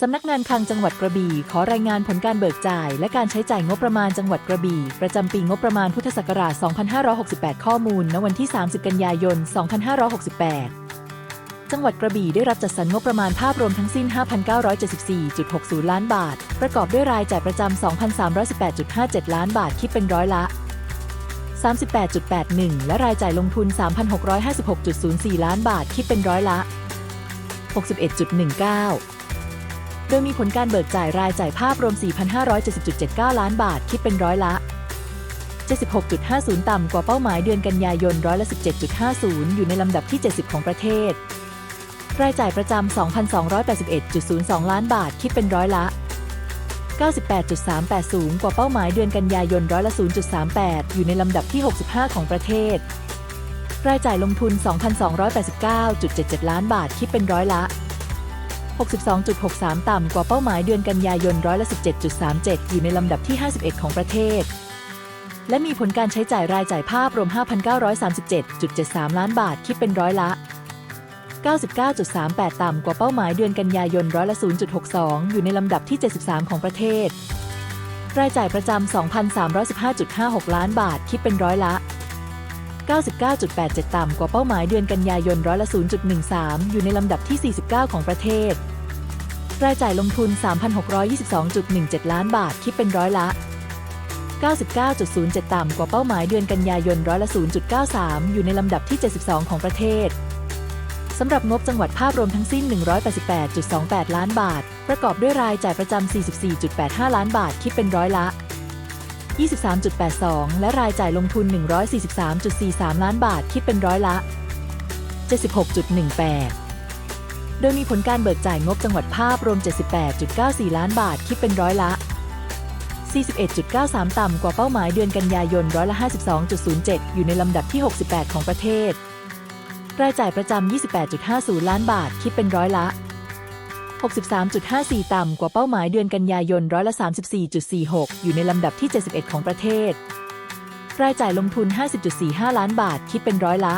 สำนักงานคลังจังหวัดกระบี่ ขอรายงานผลการเบิกจ่าย และการใช้จ่ายงบประมาณจังหวัดกระบี่ ประจำปีงบประมาณพุทธศักราช 2568 ข้อมูล ณ วันที่ 30 กันยายน 2568 จังหวัดกระบี่ได้รับจัดสรรงบประมาณภาพรวมทั้งสิ้น 5,974.60 ล้านบาท ประกอบด้วยรายจ่ายประจำ 2,318.57 ล้านบาท คิดเป็นร้อยละ 38.81 และรายจ่ายลงทุน 3,656.04 ล้านบาท คิดเป็นร้อยละ 61.19 โดยมีผลการเบิกจ่ายรายจ่ายภาพรวม 4,570.79 ล้านบาท คิดเป็นร้อยละ 76.50 ต่ำกว่าเป้าหมายเดือนกันยายนร้อยละ 17.50 อยู่ในลำดับที่ 70 ของประเทศ รายจ่ายประจำ 2,281.02 ล้านบาท คิดเป็นร้อยละ 98.380 กว่าเป้าหมายเดือนกันยายนร้อยละ 0.38 อยู่ในลำดับที่ 65 ของประเทศ รายจ่ายลงทุน 2,289.77 ล้านบาท คิดเป็นร้อยละ 62.63 ต่ำกว่าเป้าหมายเดือนกันยายนร้อยละ 17.37 อยู่ในลำดับที่ 51 ของประเทศ และมีผลการใช้จ่ายรายจ่ายภาพรวม 5,937.73 ล้านบาท คิดเป็นร้อยละ 99.38 ต่ำกว่าเป้าหมายเดือนกันยายนร้อยละ 0.62 อยู่ในลำดับที่ 73 ของประเทศ รายจ่ายประจำ 2,315.56 ล้านบาท คิดเป็นร้อยละ99.87 ต่ำกว่าเป้าหมายเดือนกันยายนร้อยละ 0.13 อยู่ในลำดับที่ 49 ของประเทศ รายจ่ายลงทุน 3,622.17 ล้านบาท คิดเป็นร้อยละ 99.07 ต่ำกว่าเป้าหมายเดือนกันยายนร้อยละ 0.93 อยู่ในลำดับที่ 72 ของประเทศสำหรับงบจังหวัดภาพรวมทั้งสิ้น 188.28 ล้านบาท ประกอบด้วยรายจ่ายประจำ 44.85 ล้านบาท คิดเป็นร้อยละ 23.82 และรายจ่ายลงทุน 143.43 ล้านบาท คิดเป็นร้อยละ 76.18 ดยมีผลการเบิกจ่ายงบจังหวัดภาพรวม 78.94 ล้านบาท คิดเป็นร้อยละ 41.93 ต่ำกว่าเป้าหมายเดือนกันยายนร้อยละ 52.07 อยู่ในลำดับที่ 68 ของประเทศ รายจ่ายประจำ 28.50 ล้านบาท คิดเป็นร้อยละ 63.54 ต่ำกว่าเป้าหมายเดือนกันยายนร้อยละ 34.46 อยู่ในลำดับที่ 71 ของประเทศ รายจ่ายลงทุน 50.45 ล้านบาท คิดเป็นร้อยละ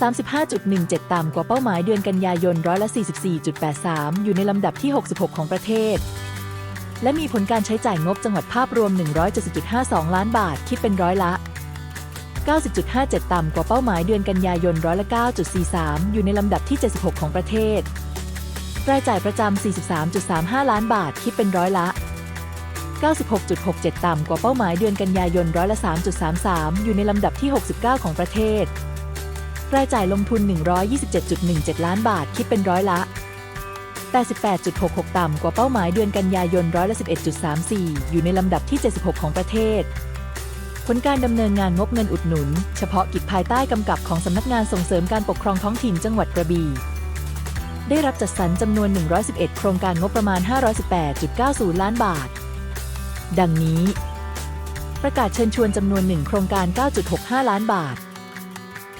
35.17 ต่ำกว่าเป้าหมายเดือนกันยายนร้อยละ44.83 อยู่ในลำดับที่ 66 ของประเทศ และมีผลการใช้จ่ายงบจังหวัดภาพรวม 170.52 ล้านบาท คิดเป็นร้อยละ 90.57 ต่ำกว่าเป้าหมายเดือนกันยายนร้อยละ9.43 อยู่ในลำดับที่ 76 ของประเทศ รายจ่ายประจำ 43.35 ล้านบาท คิดเป็นร้อยละ96.67 ต่ำกว่าเป้าหมายเดือนกันยายนร้อยละ3.33 อยู่ในลำดับที่ 69 ของประเทศ รายจ่ายลงทุน 127.17 ล้านบาท คิดเป็นร้อยละ 88.66 ต่ำกว่าเป้าหมายเดือนกันยายนร้อยละ 11.34 อยู่ในลำดับที่ 76 ของประเทศ ผลการดำเนินงานงบเงินอุดหนุน เฉพาะกิจภายใต้กำกับของสำนักงานส่งเสริมการปกครองท้องถิ่นจังหวัดกระบี่ได้รับจัดสรรจำนวน 111 โครงการงบประมาณ 518.90 ล้านบาท ดังนี้ ประกาศเชิญชวนจำนวน 1 โครงการ 9.65 ล้านบาท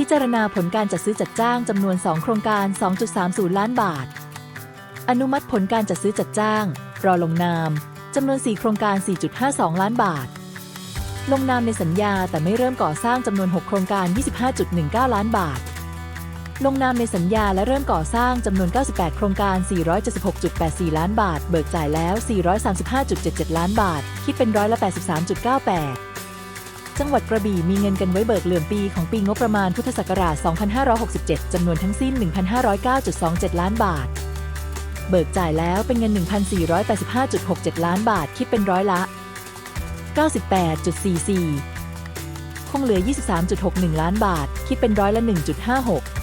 พิจารณาผลการจัดซื้อจัดจ้างจำนวน 2 โครงการ 2.30 ล้านบาท อนุมัติผลการจัดซื้อจัดจ้าง รอลงนามจำนวน 4 โครงการ 4.52 ล้านบาท ลงนามในสัญญาแต่ไม่เริ่มก่อสร้างจำนวน 6 โครงการ 25.19 ล้านบาท ลงนามในสัญญาและเริ่มก่อสร้างจำนวน 98 โครงการ 476.84 ล้านบาท เบิกจ่ายแล้ว 435.77 ล้านบาท คิดเป็นร้อยละ 83.98 จังหวัดกระบี่มีเงินกันไว้เบิกเหลื่อมปีของปีงบประมาณพุทธศักราช 2567 จำนวนทั้งสิ้น 1,509.27 ล้านบาท เบิกจ่ายแล้วเป็นเงิน 1,485.67 ล้านบาท คิดเป็นร้อยละ 98.44 คงเหลือ 23.61 ล้านบาท คิดเป็นร้อยละ 1.56